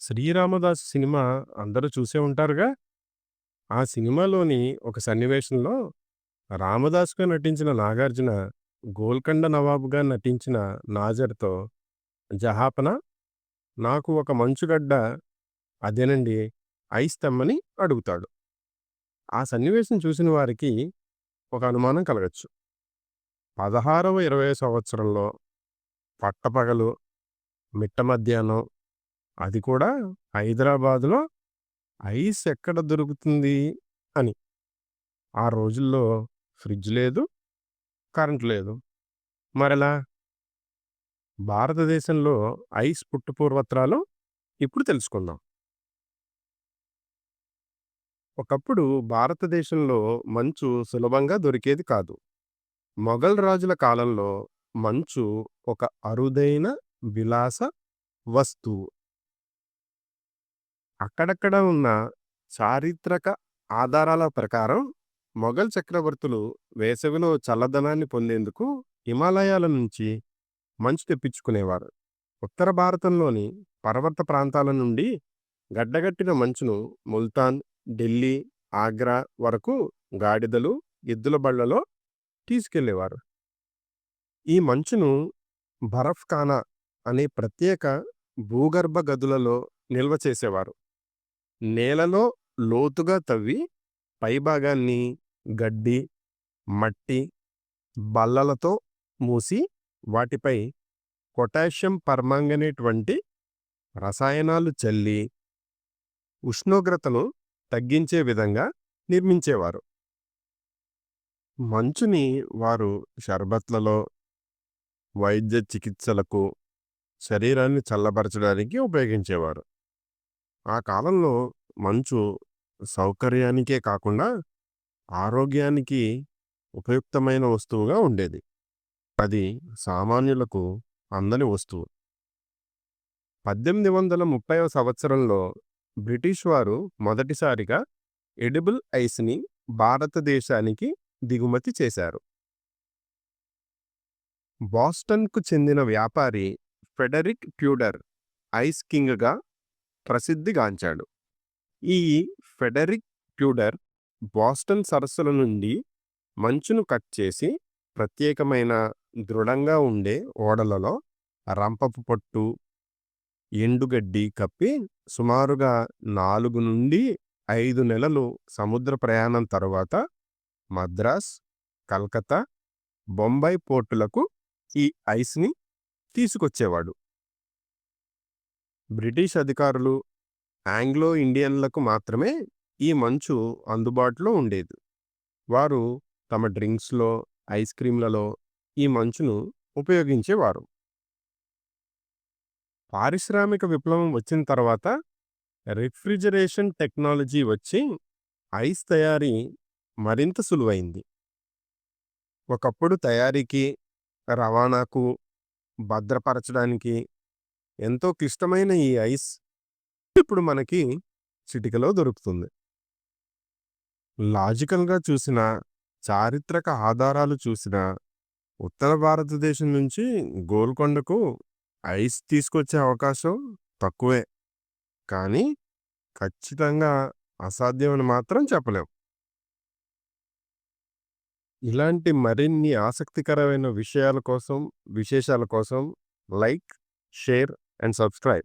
'Sri Ramadasu' cinema అందరూ చూసే ఉంటారుగా? ఆ సినిమాలోని ఒక సన్నివేశంలో రామదాసుగా నటించిన నాగార్జున, గోల్కొండ నవాబుగా నటించిన నాజర్‌తో జహాపన నాకు ఒక మంచుగడ్డ అదేనండి ఐస్ తెమ్మని అడుగుతాడు. ఆ సన్నివేశం చూసిన వారికి ఒక అనుమానం కలగచ్చు పదహారవ ఇరవై సంవత్సరంలో పట్టపగలు, మిట్ట మధ్యాహ్నం అది కూడా హైదరాబాద్‌లో ఐస్ ఎక్కడ దొరుకుతుంది అని. ఆ రోజుల్లో ఫ్రిడ్జ్ లేదు, కరెంట్ లేదు. మరలా భారతదేశంలో ఐస్ పుట్టుపూర్వత్రాలు ఇప్పుడు తెలుసుకుందాం. ఒకప్పుడు భారతదేశంలో మంచు సులభంగా దొరికేది కాదు. మొఘల్ రాజుల కాలంలో మంచు ఒక అరుదైన విలాస వస్తువు. అక్కడక్కడ ఉన్న చారిత్రక ఆధారాల ప్రకారం మొఘల్ చక్రవర్తులు వేసవిలో చల్లదనాన్ని పొందేందుకు హిమాలయాల నుంచి మంచు తెప్పించుకునేవారు. ఉత్తర భారతంలోని పర్వత ప్రాంతాల నుండి గడ్డగట్టిన మంచును ముల్తాన్, ఢిల్లీ, ఆగ్రా వరకు గాడిదలు, ఎద్దుల బళ్ళలో తీసుకెళ్ళేవారు. ఈ మంచును బరఫ్ ఖానా అనే ప్రత్యేక భూగర్భ గదులలో నిల్వ చేసేవారు. నేలలో లోతుగా తవ్వి పైభాగాన్ని గడ్డి, మట్టి, బల్లలతో మూసి వాటిపై పొటాషియం పర్మాంగనేట్ వంటి రసాయనాలు చల్లి ఉష్ణోగ్రతను తగ్గించే విధంగా నిర్మించేవారు. మంచుని వారు షర్బత్లలో, వైద్య చికిత్సలకు, శరీరాన్ని చల్లబరచడానికి ఉపయోగించేవారు. ఆ కాలంలో మంచు సౌకర్యానికే కాకుండా ఆరోగ్యానికి ఉపయుక్తమైన వస్తువుగా ఉండేది. అది సామాన్యులకు అందని వస్తువు. 1830వ సంవత్సరంలో బ్రిటిష్ వారు మొదటిసారిగా ఎడిబుల్ ఐస్‌ని భారతదేశానికి దిగుమతి చేశారు. బాస్టన్కు చెందిన వ్యాపారి ఫెడరిక్ ట్యూడర్ ఐస్ కింగ్‌గా ప్రసిద్ధిగాంచాడు. ఈ ఫెడరిక్ ట్యూడర్ బాస్టన్ సరస్సుల నుండి మంచును కట్ చేసి ప్రత్యేకమైన దృఢంగా ఉండే ఓడలలో రంపపు పొట్టు, ఎండుగడ్డి కప్పి సుమారుగా నాలుగు నుండి ఐదు నెలలు సముద్ర ప్రయాణం తరువాత మద్రాస్, కలకత్తా, బొంబాయి పోర్టులకు ఈ ఐస్‌ని తీసుకొచ్చేవాడు. బ్రిటిష్ అధికారులు, ఆంగ్లో ఇండియన్లకు మాత్రమే ఈ మంచు అందుబాటులో ఉండేది. వారు తమ డ్రింక్స్‌లో, ఐస్ క్రీమ్‌లలో ఈ మంచును ఉపయోగించేవారు. పారిశ్రామిక విప్లవం వచ్చిన తర్వాత రిఫ్రిజరేషన్ టెక్నాలజీ వచ్చి ఐస్ తయారీ మరింత సులువైంది. ఒకప్పుడు తయారీకి, రవాణాకు, భద్రపరచడానికి ఎంతో క్లిష్టమైన ఈ ఐస్ ఇప్పుడు మనకి చిటికలో దొరుకుతుంది. లాజికల్‌గా చూసిన చారిత్రక ఆధారాలు చూసినా ఉత్తర భారతదేశం నుంచి గోల్కొండకు ఐస్ తీసుకొచ్చే అవకాశం తక్కువే. కానీ ఖచ్చితంగా అసాధ్యమని మాత్రం చెప్పలేం. ఇలాంటి మరిన్ని ఆసక్తికరమైన విషయాల కోసం, విశేషాల కోసం లైక్, షేర్ and subscribe.